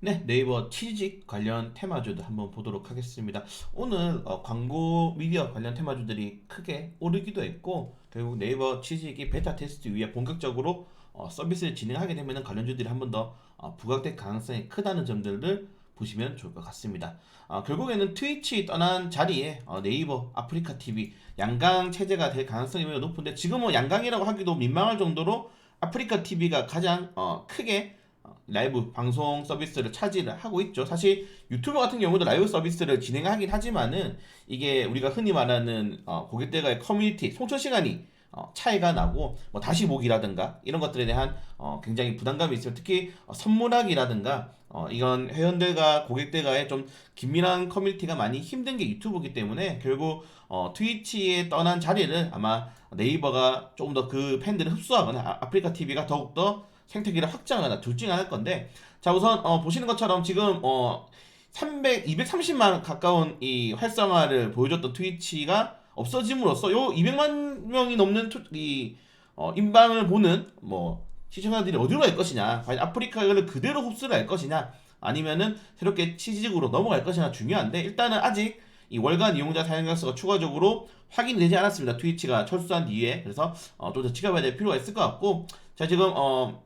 네, 네이버 취직 관련 테마주들 한번 보도록 하겠습니다. 오늘 어, 광고 미디어 관련 테마주들이 크게 오르기도 했고 결국 네이버 취직이 베타 테스트 위에 본격적으로 어, 서비스를 진행하게 되면 관련주들이 한 번더 어, 부각될 가능성이 크다는 점들을 보시면 좋을 것 같습니다. 어, 결국에는 트위치 떠난 자리에 어, 네이버, 아프리카 TV 양강 체제가 될 가능성이 매우 높은데 지금은 양강이라고 하기도 민망할 정도로 아프리카 TV가 가장 어, 크게 어, 라이브 방송 서비스를 차지를 하고 있죠. 사실 유튜브 같은 경우도 라이브 서비스를 진행하긴 하지만은 이게 우리가 흔히 말하는 어, 고객들과의 커뮤니티 송출 시간이 어, 차이가 나고 뭐 다시 보기라든가 이런 것들에 대한 어, 굉장히 부담감이 있어요. 특히 어, 선문학이라든가 어, 이건 회원들과 고객들과의 좀 긴밀한 커뮤니티가 많이 힘든 게 유튜브이기 때문에 결국 어, 트위치에 떠난 자리를 아마 네이버가 조금 더 그 팬들을 흡수하거나 아- 아프리카 TV가 더욱더 생태계를 확장하거나 둘 중에 하나일 건데 자 우선 어, 보시는 것처럼 지금 어, 300, 230만 가까운 이 활성화를 보여줬던 트위치가 없어짐으로써 요 200만 명이 넘는 투, 이 어, 인방을 보는 뭐 시청자들이 어디로 갈 것이냐 과연 아프리카를 그대로 흡수를 할 것이냐 아니면은 새롭게 취직으로 넘어갈 것이냐 중요한데 일단은 아직 이 월간 이용자 사용자 수가 추가적으로 확인되지 않았습니다. 트위치가 철수한 뒤에. 그래서 어, 좀더 지켜봐야 될 필요가 있을 것 같고 자 지금 어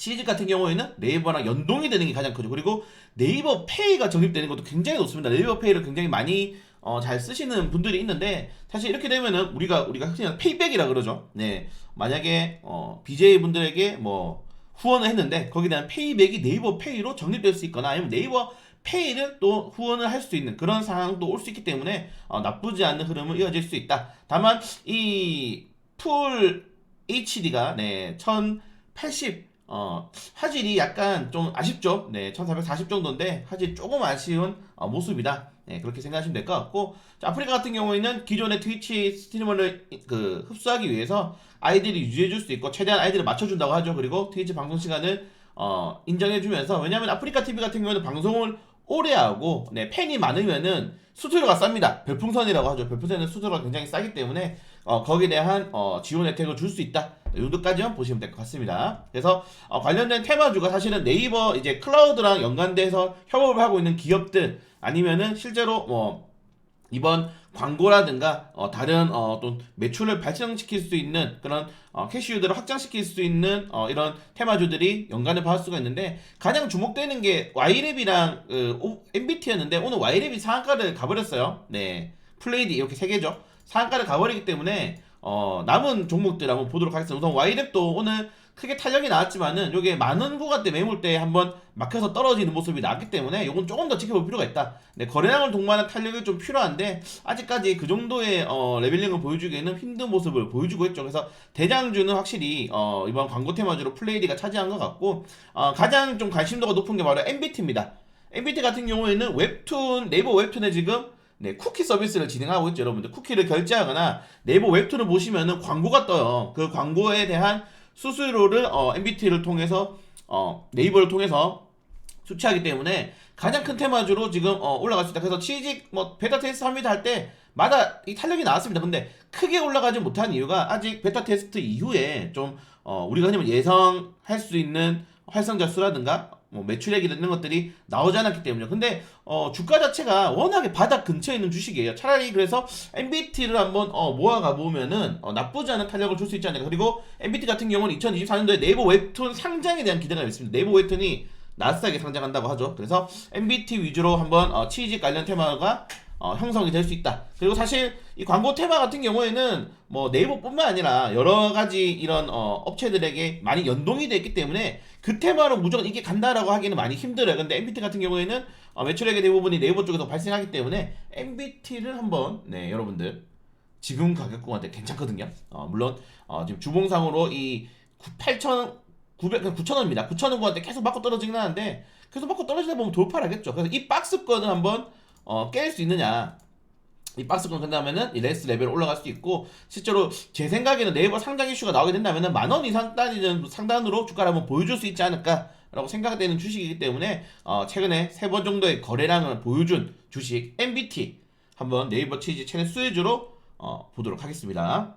시리즈 같은 경우에는 네이버랑 연동이 되는 게 가장 크죠. 그리고 네이버 페이가 적립되는 것도 굉장히 높습니다. 네이버 페이를 굉장히 많이 어, 잘 쓰시는 분들이 있는데 사실 이렇게 되면은 우리가 우리가 하는 페이백이라 그러죠. 네. 만약에 어, BJ 분들에게 뭐 후원을 했는데 거기에 대한 페이백이 네이버 페이로 적립될 수 있거나 아니면 네이버 페이를 또 후원을 할 수 있는 그런 상황도 올 수 있기 때문에 어, 나쁘지 않은 흐름을 이어질 수 있다. 다만 이 풀 HD가 네, 1080 어, 화질이 약간 좀 아쉽죠. 네, 1440 정도인데 화질이 조금 아쉬운 어, 모습이다. 네, 그렇게 생각하시면 될 것 같고 자, 아프리카 같은 경우에는 기존의 트위치 스트리머를 그 흡수하기 위해서 아이들이 유지해 줄 수 있고 최대한 아이들을 맞춰준다고 하죠. 그리고 트위치 방송 시간을 어, 인정해주면서 왜냐하면 아프리카 TV 같은 경우는 방송을 오래 하고 네, 팬이 많으면은 수수료가 쌉니다. 별풍선이라고 하죠. 별풍선은 수수료가 굉장히 싸기 때문에 어, 거기에 대한 어, 지원 혜택을 줄 수 있다. 이 정도까지만 보시면 될 것 같습니다. 그래서 어, 관련된 테마주가 사실은 네이버 이제 클라우드랑 연관돼서 협업을 하고 있는 기업들 아니면은 실제로 뭐 이번 광고라든가 어, 다른 어, 또 매출을 발생시킬 수 있는 그런 어, 캐시유들을 확장시킬 수 있는 어, 이런 테마주들이 연관을 받을 수가 있는데 가장 주목되는 게 Y랩이랑 그, MBT였는데 오늘 Y랩이 상한가를 가버렸어요. 네, 플레이디 이렇게 세 개죠. 상한가를 가버리기 때문에 어, 남은 종목들 한번 보도록 하겠습니다. 우선 Y랩도 오늘 크게 탄력이 나왔지만은 요게 만원 구간대 매물 때 한번 막혀서 떨어지는 모습이 나왔기 때문에 요건 조금 더 지켜볼 필요가 있다. 네, 거래량을 동반한 탄력이 좀 필요한데 아직까지 그 정도의 어, 레벨링을 보여주기에는 힘든 모습을 보여주고 있죠. 그래서 대장주는 확실히 어, 이번 광고 테마주로 플레이디가 차지한 것 같고 어, 가장 좀 관심도가 높은 게 바로 MBT입니다. MBT 같은 경우에는 웹툰 네이버 웹툰에 지금 네, 쿠키 서비스를 진행하고 있죠, 여러분들. 쿠키를 결제하거나 네이버 웹툰을 보시면은 광고가 떠요. 그 광고에 대한 수수료를 어, MBT를 통해서 어, 네이버를 통해서 수취하기 때문에 가장 큰 테마주로 지금 어, 올라갈 수 있다. 그래서 취직 뭐 베타 테스트 합니다 할 때마다 이 탄력이 나왔습니다. 근데 크게 올라가지 못한 이유가 아직 베타 테스트 이후에 좀 어, 우리가 흔히 예상할 수 있는 활성자 수라든가 뭐 매출액이 이런 것들이 나오지 않았기 때문이죠. 근데 어, 주가 자체가 워낙에 바닥 근처에 있는 주식이에요. 차라리 그래서 MBT를 한번 어, 모아가 보면은 어, 나쁘지 않은 탄력을 줄 수 있지 않을까. 그리고 MBT 같은 경우는 2024년도에 네이버 웹툰 상장에 대한 기대가 있습니다. 네이버 웹툰이 나스닥에 상장한다고 하죠. 그래서 MBT 위주로 한번 어, 취직 관련 테마가 어, 형성이 될 수 있다. 그리고 사실 이 광고 테마 같은 경우에는 뭐 네이버뿐만 아니라 여러 가지 이런 어, 업체들에게 많이 연동이 돼 있기 때문에 그 테마로 무조건 이게 간다라고 하기는 많이 힘들어요. 근데 MBT 같은 경우에는 어, 매출액의 대부분이 네이버 쪽에서 발생하기 때문에 MBT를 한번 네 여러분들 지금 가격 구간대 괜찮거든요. 어, 물론 어, 지금 주봉상으로 이 8천 900, 9,000원입니다. 9,000원 구간대 계속 맞고 떨어지긴 하는데 계속 맞고 떨어지다 보면 돌파를 하겠죠. 그래서 이 박스권을 한번 어, 깰 수 있느냐. 이 박스권 끝나면은 이 레스 레벨 올라갈 수 있고 실제로 제 생각에는 네이버 상장 이슈가 나오게 된다면은 만원 이상 따지는 상단으로 주가를 한번 보여줄 수 있지 않을까 라고 생각되는 주식이기 때문에 어, 최근에 세 번 정도의 거래량을 보여준 주식 MBT 한번 네이버 치즈 채널 수혜주로 어, 보도록 하겠습니다.